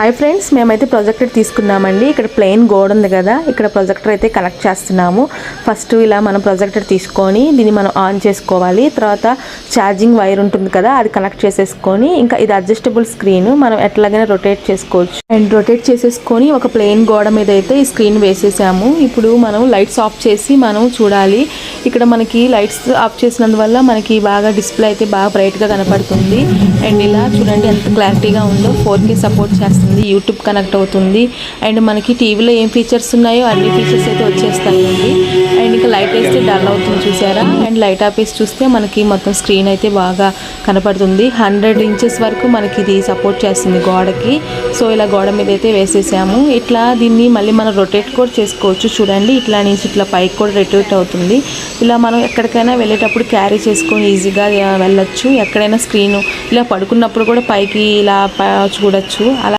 Hi friends మేమైతే projector తీసుకున్నామండి. ఇక్కడ ప్లెయిన్ గోడ ఉంది కదా ఇక్కడ ప్రొజెక్టర్ అయితే కనెక్ట్ చేస్తున్నాము. ఫస్ట్ ఇలా మనం ప్రొజెక్టర్ తీసుకొని దీన్ని మనం ఆన్ చేసుకోవాలి. తర్వాత ఛార్జింగ్ వైర్ ఉంటుంది కదా అది కనెక్ట్ చేసేసుకొని ఇంకా ఇది అడ్జస్టబుల్ స్క్రీన్ మనం ఎట్లాగైనా రొటేట్ చేసుకోవచ్చు. అండ్ రొటేట్ చేసేసుకొని ఒక ప్లెయిన్ గోడ మీద అయితే ఈ స్క్రీన్ వేసేసాము. ఇప్పుడు మనం లైట్స్ ఆఫ్ చేసి మనం చూడాలి ఇక్కడ మనకి లైట్స్ ఆఫ్ చేసినందువల్ల మనకి బాగా డిస్ప్లే అయితే బాగా బ్రైట్గా కనపడుతుంది. అండ్ ఇలా చూడండి ఎంత క్లారిటీగా ఉందో. ఫోర్ కే సపోర్ట్ చేస్తుంది. యూట్యూబ్ కనెక్ట్ అవుతుంది. అండ్ మనకి టీవీలో ఏం ఫీచర్స్ ఉన్నాయో అన్ని ఫీచర్స్ అయితే వచ్చేస్తాయండి. లైట్ వేస్తే డల్ అవుతుంది చూసారా? అండ్ లైట్ ఆపేసి చూస్తే మనకి మొత్తం స్క్రీన్ అయితే బాగా కనపడుతుంది. హండ్రెడ్ ఇంచెస్ వరకు మనకి ఇది సపోర్ట్ చేస్తుంది గోడకి. సో ఇలా గోడ మీద అయితే వేసేసాము. ఇట్లా దీన్ని మళ్ళీ మనం రొటేట్ కూడా చేసుకోవచ్చు. చూడండి ఇట్లా నుంచి ఇట్లా పైకి కూడా రొటేట్ అవుతుంది. ఇలా మనం ఎక్కడికైనా వెళ్ళేటప్పుడు క్యారీ చేసుకొని ఈజీగా వెళ్ళొచ్చు. ఎక్కడైనా స్క్రీన్ ఇలా పడుకున్నప్పుడు కూడా పైకి ఇలా చూడొచ్చు. అలా